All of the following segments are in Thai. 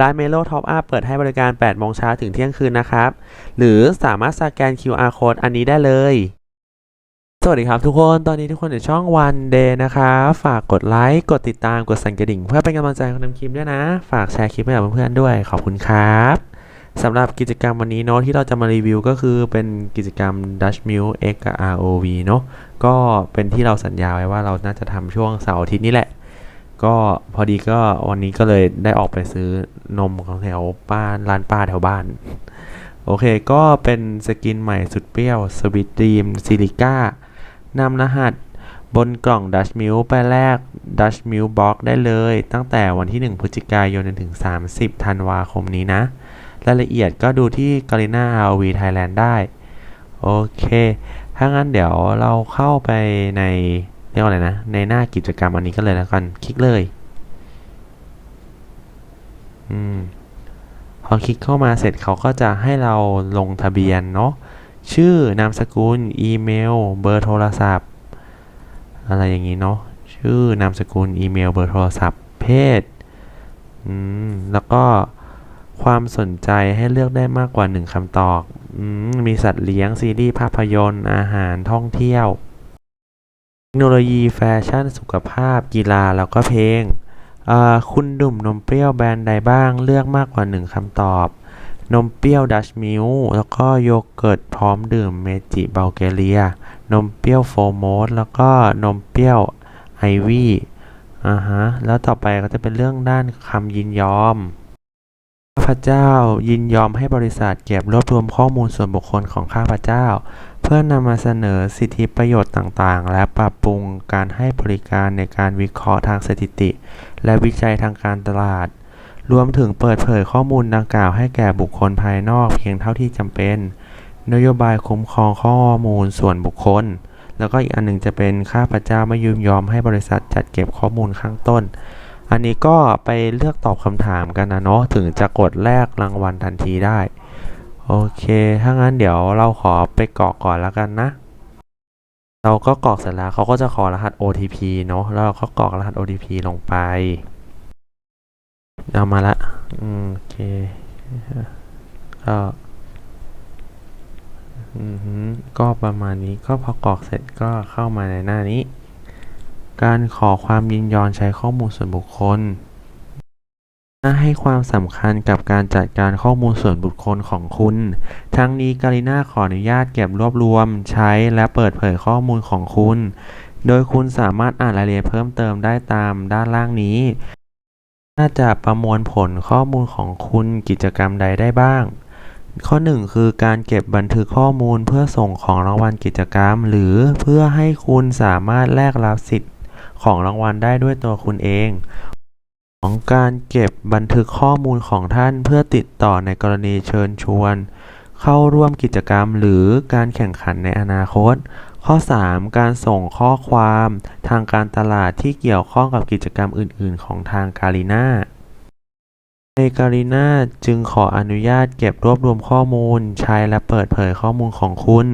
ร้าน Melo Top Up เปิดให้บริการ 8 โมงเช้าถึงเที่ยงคืนนะครับ หรือสามารถสแกน QR code อันนี้ได้เลย สวัสดีครับทุกคน ตอนนี้ทุกคนอยู่ช่อง One Day นะครับ ฝากกดไลค์ กดติดตาม กดสั่นกระดิ่ง เพื่อเป็นกำลังใจให้คนทำคลิปด้วยนะ ฝากแชร์คลิปให้กับเพื่อนๆด้วย ขอบคุณครับสำหรับกิจกรรมวันนี้เนาะที่เราจะมารีวิวก็คือเป็นกิจกรรม Dutch Mill X กับ ROV เนาะก็เป็นที่เราสัญญาไว้ว่าเราน่าจะทำช่วงเสาร์อาทิตย์นี้แหละ ก็พอดีก็วันนี้ก็เลยได้ออกไปซื้อนมของแถวบ้านร้านป้าแถวบ้าน โอเคก็เป็นสกินใหม่สุดเปรี้ยวสวิตดีมซิลิก้านำรหัสบนกล่อง Dutch Mill ไปแลก Dutch Mill Box ได้เลย ตั้งแต่วันที่ 1 พฤศจิกายนจนถึง 30 ธันวาคมนี้นะ รายละเอียดก็ดูที่ g a r i n a RV Thailand ได้ โอเค ถ้างั้นเดี๋ยวเราเข้าไปใน เรียกว่าอะไรนะ ในหน้ากิจกรรมอันนี้ก็เลยแล้วกันคลิกเลยอืมพอคลิกเข้ามาเสร็จเขาก็จะให้เราลงทะเบียนเนาะชื่อนามสกุล อีเมล เบอร์โทรศัพท์ อะไรอย่างนี้เนาะชื่อนามสกุล อีเมล เบอร์โทรศัพท์ เพศอืมแล้วก็ความสนใจให้เลือกได้มากกว่าหนึ่งคำตอบอืมมีสัตว์เลี้ยง ซีรีส์ภาพยนตร์ อาหารท่องเที่ยว เทคโนโลยีแฟชั่นสุขภาพกีฬาแล้วก็เพลงคุณดื่มนมเปรี้ยวแบรนด์ใดบ้างเลือกมากกว่าหนึ่งคำตอบ นมเปรี้ยวดัชมิลแล้วก็โยเกิร์ตพร้อมดื่มเมจิบัลแกเรีย นมเปรี้ยวโฟโมสแล้วก็นมเปรี้ยวไอวี่อ่าฮะแล้วต่อไปก็จะเป็นเรื่องด้านคำยินยอมข้าพเจ้ายินยอมให้บริษัทเก็บรวบรวมข้อมูลส่วนบุคคลของข้าพเจ้า เพื่อนำมาเสนอสิทธิประโยชน์ต่างๆ และปรับปรุงการให้บริการในการวิเคราะห์ทางสถิติ และวิจัยทางการตลาด รวมถึงเปิดเผยข้อมูลดังกล่าวให้แก่บุคคลภายนอกเพียงเท่าที่จำเป็น นโยบายคุ้มครองข้อมูลส่วนบุคคล แล้วก็อีกอันหนึ่งจะเป็นข้าพเจ้าไม่ยินยอมให้บริษัทจัดเก็บข้อมูลข้างต้น อันนี้ก็ไปเลือกตอบคำถามกันนะเนาะถึงจะกดแลกรางวัลทันทีได้ โอเค ถ้างั้นเดี๋ยวเราขอไปกรอกก่อนแล้วกันนะ เราก็กรอกเสร็จแล้วเขาก็จะขอรหัส OTP เนาะแล้วเราก็กรอกรหัส OTP ลงไปเอามาละโอเคก็ก็ประมาณนี้ก็พอกรอกเสร็จก็เข้ามาในหน้านี้ การขอความยินยอมใช้ข้อมูลส่วนบุคคล ให้ความสำคัญกับการจัดการข้อมูลส่วนบุคคลของคุณ ทั้งนี้ การีนาขออนุญาตเก็บรวบรวม ใช้และเปิดเผยข้อมูลของคุณ โดยคุณสามารถอ่านรายละเอียดเพิ่มเติมได้ตามด้านล่างนี้ น่าจะประมวลผลข้อมูลของคุณกิจกรรมใดได้บ้าง ข้อ 1 คือการเก็บบันทึกข้อมูลเพื่อส่งของรางวัลกิจกรรม หรือเพื่อให้คุณสามารถแลกรับสิทธิ์ของรางวัลได้ด้วยตัวคุณเอง ของการเก็บบันทึกข้อมูลของท่านเพื่อติดต่อในกรณีเชิญชวน เข้าร่วมกิจกรรมหรือการแข่งขันในอนาคต ข้อ 3 การส่งข้อความทางการตลาดที่เกี่ยวข้องกับกิจกรรมอื่น ๆ ของทางการีนาในการีนาจึงขออนุญาตเก็บรวบรวมข้อมูล ใช้และเปิดเผยข้อมูลของคุณ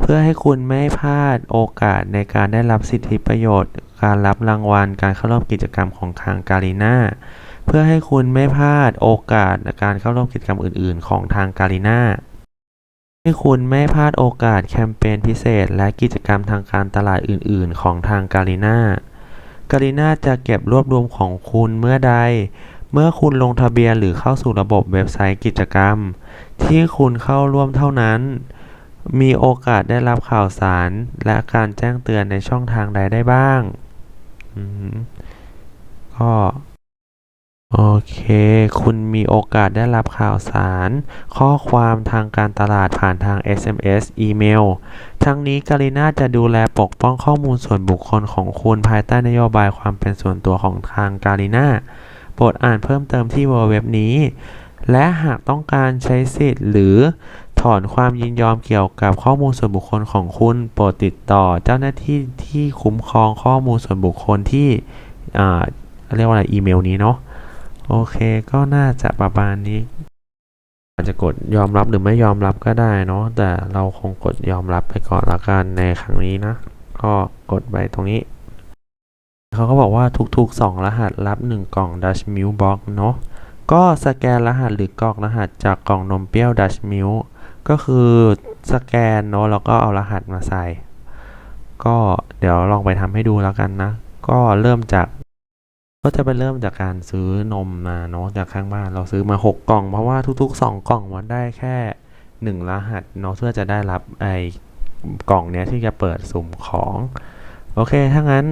เพื่อให้คุณไม่พลาดโอกาสในการได้รับสิทธิประโยชน์การรับรางวัลการเข้าร่วมกิจกรรมของทางการีนาเพื่อให้คุณไม่พลาดโอกาสการเข้าร่วมกิจกรรมอื่น ๆ ของทางการีนาให้คุณไม่พลาดโอกาสแคมเปญพิเศษ และกิจกรรมทางการตลาดอื่น ๆ ของทางการีนาการีนาจะเก็บรวบรวมของคุณเมื่อใด เมื่อคุณลงทะเบียนหรือเข้าสู่ระบบเว็บไซต์กิจกรรม ที่คุณเข้าร่วมเท่านั้น มีโอกาสได้รับข่าวสาร และการแจ้งเตือนในช่องทางใดได้บ้าง ก็ โอเค คุณมีโอกาสได้รับข่าวสาร ข้อความทางการตลาดผ่านทาง SMS อีเมล ทั้งนี้การีนาจะดูแลปกป้องข้อมูลส่วนบุคคลของคุณภายใต้นโยบายความเป็นส่วนตัวของทางการีนาโปรดอ่านเพิ่มเติมที่เว็บนี้ และหากต้องการใช้สิทธิ์หรือ ถอนความยินยอมเกี่ยวกับข้อมูลส่วนบุคคลของคุณ โปรดติดต่อเจ้าหน้าที่ที่คุ้มครองข้อมูลส่วนบุคคลที่เรียกว่าอะไรอีเมลนี้เนาะโอเคก็น่าจะประมาณนี้ อาจจะกดยอมรับหรือไม่ยอมรับก็ได้เนาะแต่เราคงกดยอมรับไปก่อนละกันในครั้งนี้นะ ก็กดไปตรงนี้ เขาก็บอกว่าทุกๆ 2 รหัสรับ 1 กล่อง Dutch Milk Box เนาะก็สแกนรหัสหรือกรอกรหัสจากกล่องนมเปรี้ยว Dutch Milk ก็คือสแกนเนาะแล้วก็เอารหัสมาใส่ ก็เดี๋ยวลองไปทำให้ดูแล้วกันนะ ก็เริ่มจาก ก็จะไปเริ่มจากการซื้อนมมาเนาะจากข้างบ้านเราซื้อมา 6 กล่อง เพราะว่าทุกๆ 2 กล่องมันได้แค่ 1 รหัสเนาะเพื่อจะได้รับไอ้กล่องเนี้ยที่จะเปิดสุ่มของ โอเค ถ้างั้น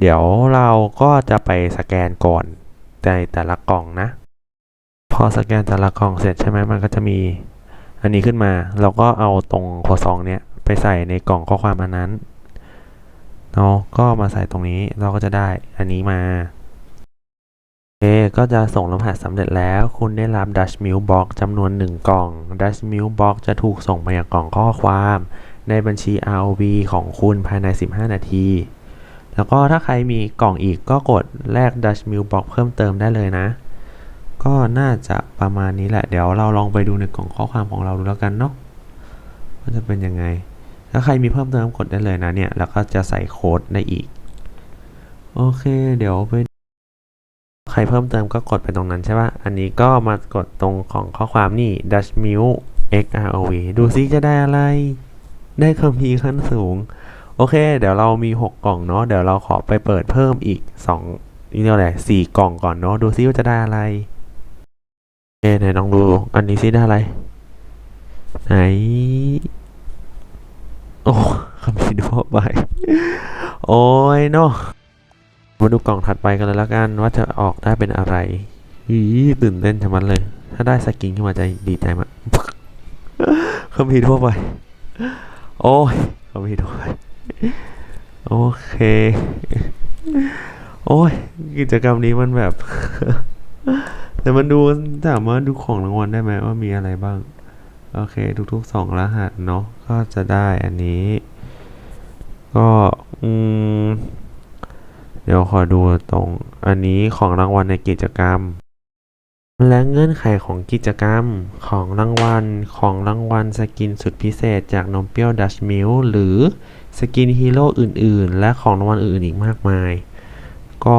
เดี๋ยวเราก็จะไปสแกนก่อนในแต่ละกล่องนะ พอสแกนแต่ละกล่องเสร็จใช่ไหมมันก็จะมี อันนี้ขึ้นมา เราก็เอาตรงหัวซองเนี้ยไปใส่ในกล่องข้อความอันนั้นเนาะก็มาใส่ตรงนี้เราก็จะได้อันนี้มาโอเคก็จะส่งรหัสสำเร็จแล้ว คุณได้รับ Dutch Milk Box จำนวน 1 กล่อง Dutch Milk Box จะถูกส่งมายังกล่องข้อความ ในบัญชี ROV ของคุณภายใน 15 นาที แล้วก็ถ้าใครมีกล่องอีกก็กดแลก Dutch Milk Box เพิ่มเติมได้เลยนะ ก็น่าจะประมาณนี้แหละ เดี๋ยวเราลองไปดูในกล่องข้อความของเราดูแล้วกันเนาะว่าจะเป็นยังไง ถ้าใครมีเพิ่มเติมกดได้เลยนะเนี่ย แล้วก็จะใส่โค้ดได้อีก โอเค เดี๋ยวไป ใครเพิ่มเติมก็กดไปตรงนั้นใช่ป่ะ อันนี้ก็มากดตรงของข้อความนี่ Dutch m i l XROV ดูซิจะได้อะไร ได้คัมภีขั้นสูง โอเค เดี๋ยวเรามี 6 กล่องเนาะ เดี๋ยวเราขอไปเปิดเพิ่มอีก2นี่เรียกว่าอะไรสี่กล่องก่อนเนาะ ดูซิว่าจะได้อะไร โอเคไหนลองดู อันนี้ซิได้อะไร ไหน โอ้คัมภีร์ทั่วไป โอ้ยเนาะมาดูกล่องถัดไปกันเลยแล้วกันว่าจะออกได้เป็นอะไรอีตื่นเต้นชะมัดเลย ถ้าได้สกินขึ้นมาจะดีใจมากคัมภีร์ทั่วไป โอ้ยคัมภีร์ทั่วไป โอเค โอ้ย กิจกรรมนี้มันแบบ แต่มันดูสามารถดูของรางวัลได้ไหมว่ามีอะไรบ้าง โอเค ทุกๆสองรหัสเนาะก็จะได้อันนี้ ก็อืมเดี๋ยวขอดูตรงอันนี้ของรางวัลในกิจกรรม และเงื่อนไขของกิจกรรมของรางวัลของรางวัลสกินสุดพิเศษจากนมเปรี้ยวดัชมิลหรือสกินฮีโร่อื่นๆ และของรางวัลอื่นๆอีกมากมาย ก็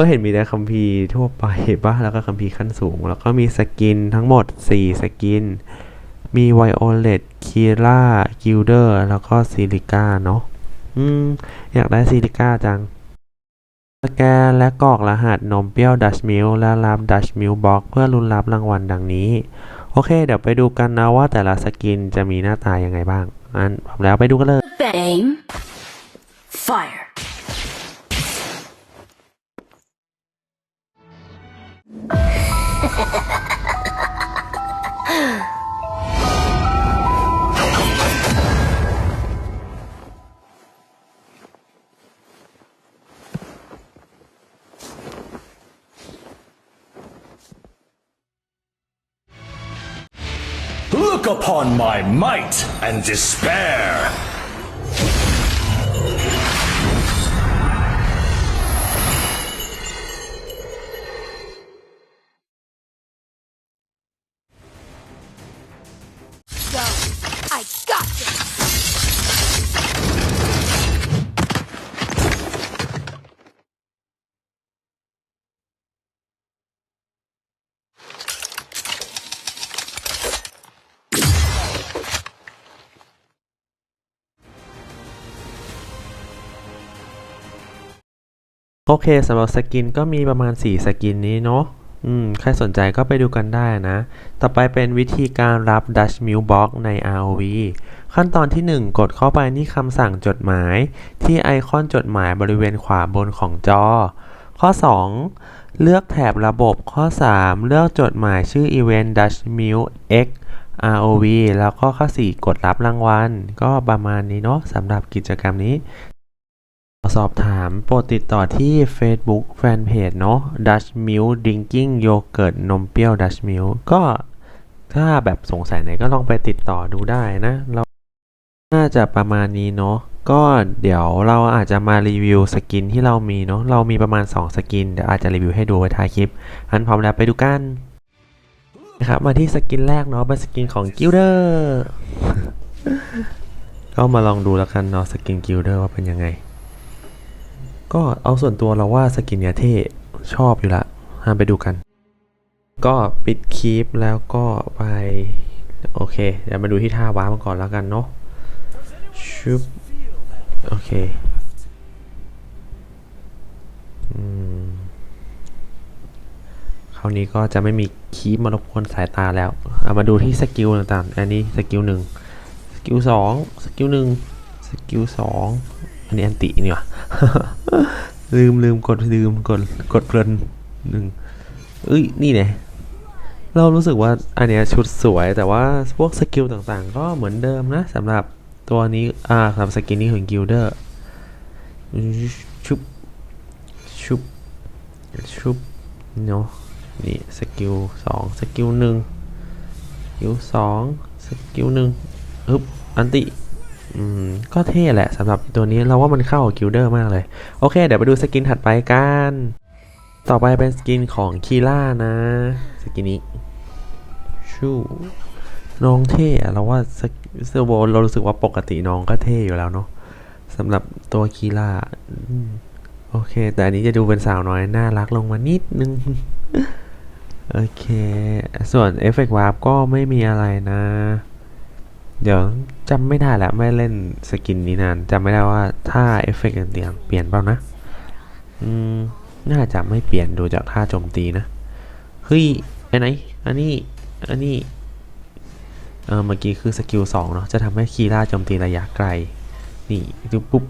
ก็เห็นมีแต่คัมภีร์ทั่วไปป่ะแล้วก็คัมภีร์ขั้นสูง แล้วก็มีสกินทั้งหมด 4 สกิน มีไวโอเลตคีร่ากิลเดอร์แล้วก็ซิลิก้าเนาะอืม อยากได้ซิลิก้าจัง สแกนและกรอกรหัสนมเปรี้ยวดัชมิลและรับดัชมิลบ็อกเพื่อลุ้นรับรางวัลดังนี้ โอเค เดี๋ยวไปดูกันนะว่าแต่ละสกินจะมีหน้าตายังไงบ้างอันพร้อมแล้วไปดูกันเลย Aim. Fire. Look upon my might and despair! โอเคสำหรับสกินก็มีประมาณ 4 สกินนี้เนาะอืมใครสนใจก็ไปดูกันได้นะ ต่อไปเป็นวิธีการรับ Dutch Mill Box ใน ROV ขั้นตอนที่ 1 กดเข้าไปที่คำสั่งจดหมาย ที่ไอคอนจดหมายบริเวณขวาบนของจอ ข้อ 2 เลือกแถบระบบข้อ 3 เลือกจดหมายชื่อ Event Dutch Mill X ROV แล้วก็ข้อ 4 กดรับรางวัล ก็ประมาณนี้เนาะสำหรับกิจกรรมนี้ สอบถามโปรดติดต่อที่ Facebook Fanpage เนาะ Dutch Milk Drinking Yogurt นมเปรี้ยว Dutch Milk ก็ถ้าแบบสงสัยไหนก็ลองไปติดต่อดูได้นะ เราน่าจะประมาณนี้เนาะก็เดี๋ยวเราอาจจะมารีวิวสกินที่เรามีเนาะเรามีประมาณ 2 สกิน เดี๋ยวอาจจะรีวิวให้ดูไว้ท้ายคลิปอันพร้อมแล้วไปดูกันนะครับมาที่สกินแรกเนาะเป็นสกินของ Gilder ก็มาลองดูแล้วกันเนาะสกิน Gilder ว่าเป็นยังไง ก็เอาส่วนตัวเราว่าสกินเนี้ยเท่ชอบอยู่ละห้ามไปดูกัน ก็ปิดคลิปแล้วก็ไป โอเค เดี๋ยวมาดูที่ท่าว้ามาก่อนแล้วกันเนาะชุบโอเคอืมคราวนี้ก็จะไม่มีคีบมารบกวนสายตาแล้วเอามาดูที่สกิลต่างๆ อันนี้สกิลหนึ่งสกิลสองสกิลหนึ่งสกิลสอง อันนี้อันตินี่ว่าลืมลืมกดลืมกดกดเพลินหนึ่งเอ้ยนี่เนี่ยเรารู้สึกว่าอันเนี้ยชุดสวยแต่ว่าพวกสกิลต่างๆ ก็เหมือนเดิมนะสำหรับตัวนี้อ่าสำหรับสกินนี้ของกิลเดอร์ชุบชุบชุบเนาะนี่สกิลสองสกิลหนึ่งสกิลสองสกิลหนึ่งฮึบอันติ อืม ก็เท่แหละสำหรับตัวนี้เราว่ามันเข้ากับกิลเดอร์มากเลย โอเค เดี๋ยวไปดูสกินถัดไปกัน ต่อไปเป็นสกินของคีล่านะ สกินนี้ ชูน้องเท่เราว่าสกเซอร์โบเรารู้สึกว่าปกติน้องก็เท่อยู่แล้วเนาะสำหรับตัวคีล่าโอเค แต่อันนี้จะดูเป็นสาวน้อย น่ารักลงมานิดนึง โอเค ส่วนเอฟเฟกต์วาร์ปก็ไม่มีอะไรนะ เดี๋ยวจำไม่ได้แหละไม่เล่นสกินนี้นานจำไม่ได้ว่าถ้าเอฟเฟกต์ต่างเปลี่ยนเปล่านะ อืม น่าจะไม่เปลี่ยนดูจากท่าโจมตีนะ เฮ้ยอันไหน อันนี้ อันนี้ เออเมื่อกี้คือสกิลสองเนาะจะทำให้คีร่าโจมตีระยะไกล นี่ดูปุ๊บ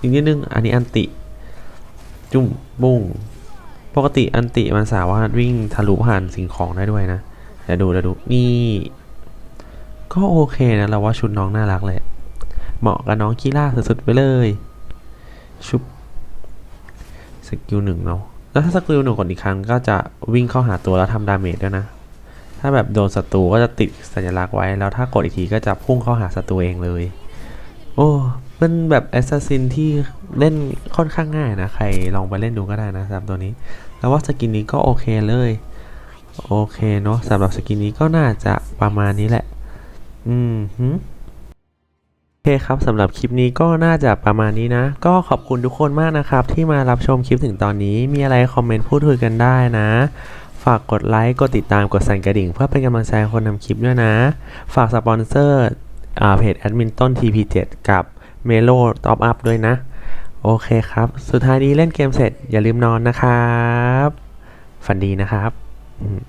อีกนิดนึง อันนี้อันติ จุ้มบุ้งปกติอันติมันสามารถวิ่งทะลุผ่านสิ่งของได้ด้วยนะเดี๋ยวดูเดี๋ยวดูนี่ ก็โอเคนะเราว่าชุดน้องน่ารักเลย เหมาะกับน้องคีล่าสุดๆไปเลยชุบสกิลหนึ่งเนาะแล้วถ้าสกิลหนึ่งกดอีกครั้งก็จะวิ่งเข้าหาตัวแล้วทำดาเมจด้วยนะ ถ้าแบบโดนศัตรูก็จะติดสัญลักษณ์ไว้ แล้วถ้ากดอีกทีก็จะพุ่งเข้าหาศัตรูเองเลย โอ้เป็นแบบแอสซัสซินที่เล่นค่อนข้างง่ายนะ ใครลองไปเล่นดูก็ได้นะสำหรับตัวนี้ แล้วว่าสกินนี้ก็โอเคเลย โอเคเนาะสำหรับสกินนี้ก็น่าจะประมาณนี้แหละ อืมฮึโอเคครับสำหรับคลิปนี้ก็น่าจะประมาณนี้นะ ก็ขอบคุณทุกคนมากนะครับ ที่มารับชมคลิปถึงตอนนี้มีอะไรคอมเมนต์พูดคุยกันได้นะ ฝากกดไลค์กดติดตามกดสั่นกระดิ่ง เพื่อเป็นกำลังใจคนทำคลิปด้วยนะ ฝากสปอนเซอร์อ่าเพจแอดมินต้น TP7 กับเมโลท็อปอัพด้วยนะ โอเคครับ สุดท้ายนี้เล่นเกมเสร็จอย่าลืมนอนนะครับ ฝันดีนะครับอืม